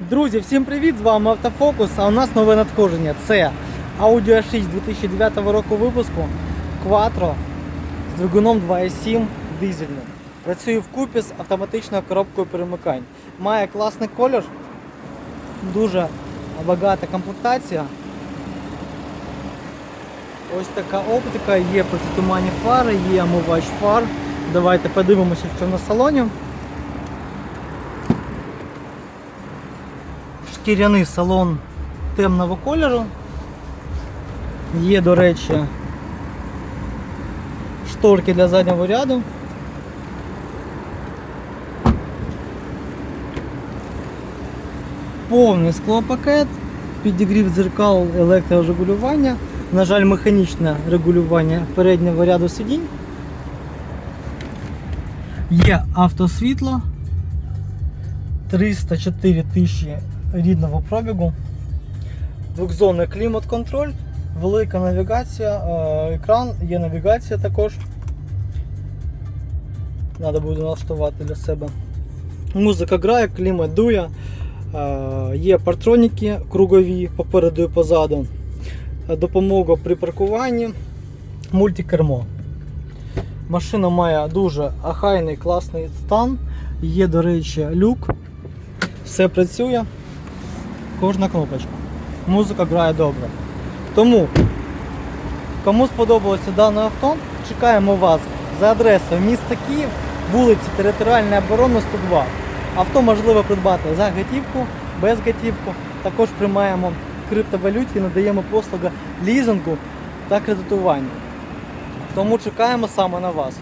Друзі, всім привіт! З вами Автофокус. А у нас нове надходження. Це Audi A6 2009 року випуску Quattro з двигуном 2.7 дизельним. Працює вкупі з автоматичною коробкою перемикань. Має класний колір, дуже багата комплектація. Ось така оптика, є протитуманні фари, є омивач фар. Давайте подивимося, що на салоні. Шкіряний салон темного кольору. Є, до речі, шторки для заднього ряду. Повний склопакет, підігрів дзеркал електрорегулювання. На жаль, механічне регулювання переднього ряду сидінь. Є автосвітло. 304 тисячі рідного пробігу. Двохзонний клімат-контроль, велика навігація, е, екран, є навігація також. Треба буде налаштувати для себе. Музика грає, клімат дує, е, є партроніки кругові попереду і позаду. Допомога при паркуванні, мультикермо. Машина має дуже ахайний класний стан. Є, до речі, люк. Все працює. Кожна кнопочка. Музика грає добре. Тому, кому сподобалося дане авто, чекаємо вас за адресою міста Київ, вулиці Територіальної оборони 102. Авто можливо придбати за готівку, без готівку. Також приймаємо криптовалюті і надаємо послуги лізингу та кредитування. Тому чекаємо саме на вас.